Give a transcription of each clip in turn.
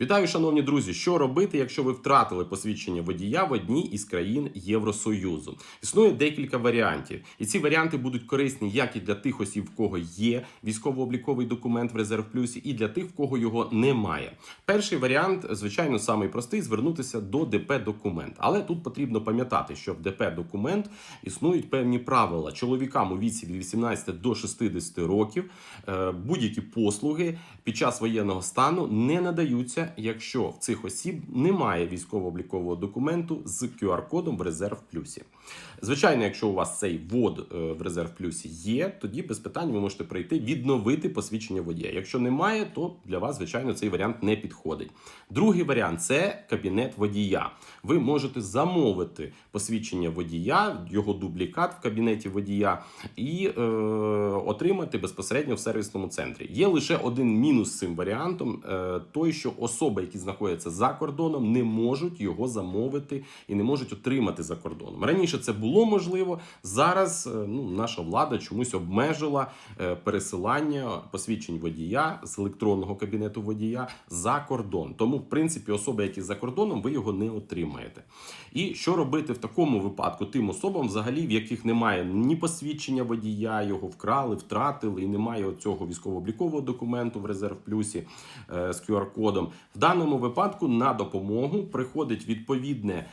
Вітаю, шановні друзі! Що робити, якщо ви втратили посвідчення водія в одній із країн Євросоюзу? Існує декілька варіантів, і ці варіанти будуть корисні як і для тих осіб, в кого є військово-обліковий документ в резерв плюсі, і для тих, в кого його немає. Перший варіант, звичайно, самий простий звернутися до ДП документ. Але тут потрібно пам'ятати, що в ДП документ існують певні правила чоловікам у віці від 18 до 60 років. е, Будь-які послуги під час воєнного стану не надаються, якщо в цих осіб немає військово-облікового документу з QR-кодом в резерв плюсі. Звичайно, якщо у вас цей ввод е, в резерв плюсі є, тоді без питань ви можете прийти відновити посвідчення водія. Якщо немає, то для вас, звичайно, цей варіант не підходить. Другий варіант це кабінет водія. Ви можете замовити посвідчення водія, його дублікат в кабінеті водія і е, отримати безпосередньо в сервісному центрі. Є лише один мінус з цим варіантом: е, той, що особи, які знаходяться за кордоном, не можуть його замовити і не можуть отримати за кордоном. Раніше це було можливо. Зараз е, ну, наша влада чомусь обмежила е, пересилання посвідчень водія з електронного кабінету водія за кордон. Тому, в принципі, особи, які за кордоном, ви його не отримаєте. І що робити в такому випадку тим особам, взагалі, в яких немає ні посвідчення водія, його вкрали, втратили, і немає цього військово-облікового документу в резерв плюсі е, з QR-кодом. В даному випадку на допомогу приходить відповідне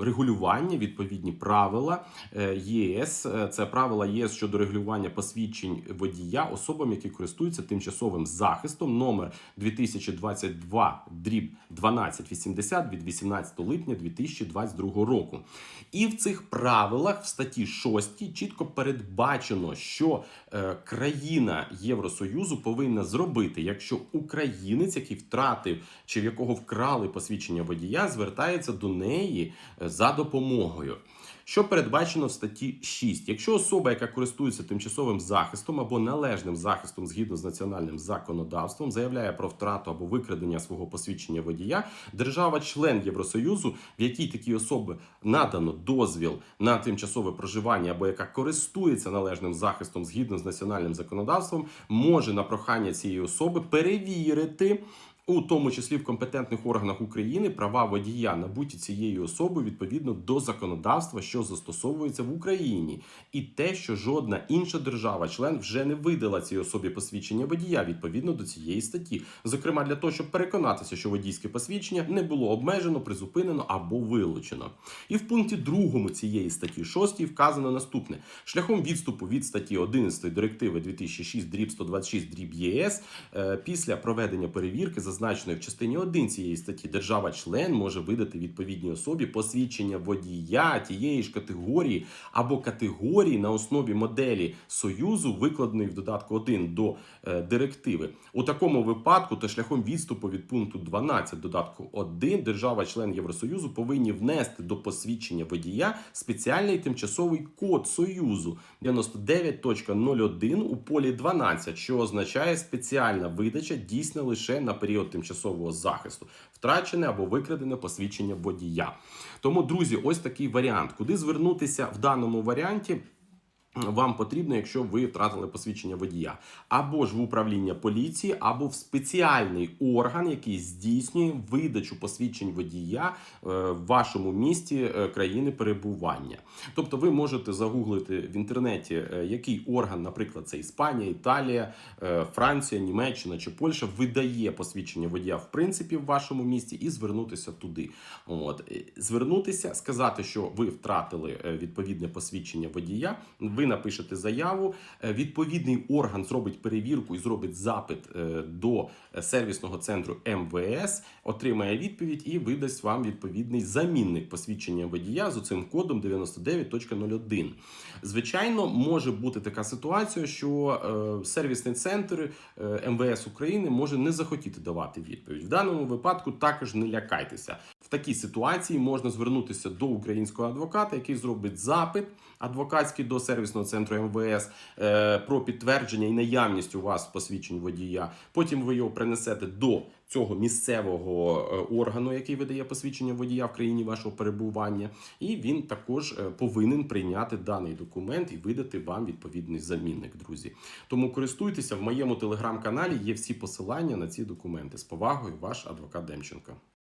регулювання, відповідні правила е, ЄС. Е, Це правила ЄС щодо регулювання посвідчень водія особам, які користуються тимчасовим захистом номер 2022 дріб 1280 від 18 липня 2022 року. І в цих правилах в статті 6 чітко передбачено, що е, країна Євросоюзу повинна зробити, якщо українець, який втратив чи в якого вкрали посвідчення водія, звертається до неї е, за допомогою. Що передбачено в статті 6. Якщо особа, яка користується тимчасовим захистом або належним захистом згідно з національним законодавством, заявляє про втрату або викрадення свого посвідчення водія, держава-член Євросоюзу, в якій такій особи надано дозвіл на тимчасове проживання або яка користується належним захистом згідно з національним законодавством, може на прохання цієї особи перевірити. У тому числі в компетентних органах України права водія набуті цією особою відповідно до законодавства, що застосовується в Україні, і те, що жодна інша держава-член вже не видала цій особі посвідчення водія відповідно до цієї статті, зокрема для того, щоб переконатися, що водійське посвідчення не було обмежено, призупинено або вилучено. І в пункті другому цієї статті 6 вказано наступне: шляхом відступу від статті 11 директиви 2006 дріб 126 дріб ЄС е, після проведення перевірки зазначеної в частині 1 цієї статті держава-член може видати відповідній особі посвідчення водія тієї ж категорії або категорії на основі моделі союзу, викладеної в додатку 1 до е, директиви. У такому випадку та шляхом відступу від пункту 12 додатку 1 держава-член Євросоюзу повинні внести до посвідчення водія спеціальний тимчасовий код союзу 99.01 у полі 12, що означає спеціальна видача дійсна лише на період тимчасового захисту, втрачене або викрадене посвідчення водія. Тому, друзі, ось такий варіант, куди звернутися в даному варіанті. Вам потрібно, якщо ви втратили посвідчення водія, або ж в управління поліції, або в спеціальний орган, який здійснює видачу посвідчень водія е, в вашому місті е, країни перебування. Тобто, ви можете загуглити в інтернеті, е, який орган, наприклад, це Іспанія, Італія, Франція, Німеччина чи Польща видає посвідчення водія в принципі в вашому місті, і звернутися туди. От звернутися, сказати, що ви втратили відповідне посвідчення водія. Ви напишете заяву. е, Відповідний орган зробить перевірку і зробить запит е, до е, сервісного центру МВС, отримає відповідь і видасть вам відповідний замінник посвідчення водія з оцим кодом 99.01. Звичайно, може бути така ситуація, що сервісний центр МВС України може не захотіти давати відповідь. В даному випадку також не лякайтеся. В такій ситуації можна звернутися до українського адвоката, який зробить запит адвокатський до сервісного центру МВС е, про підтвердження і наявність у вас посвідчень водія. Потім ви його принесете до цього місцевого е, органу, який видає посвідчення водія в країні вашого перебування, і він також е, повинен прийняти даний документ і видати вам відповідний замінник, друзі. Тому користуйтеся в моєму телеграм-каналі. Є всі посилання на ці документи. З повагою, ваш адвокат Демченко.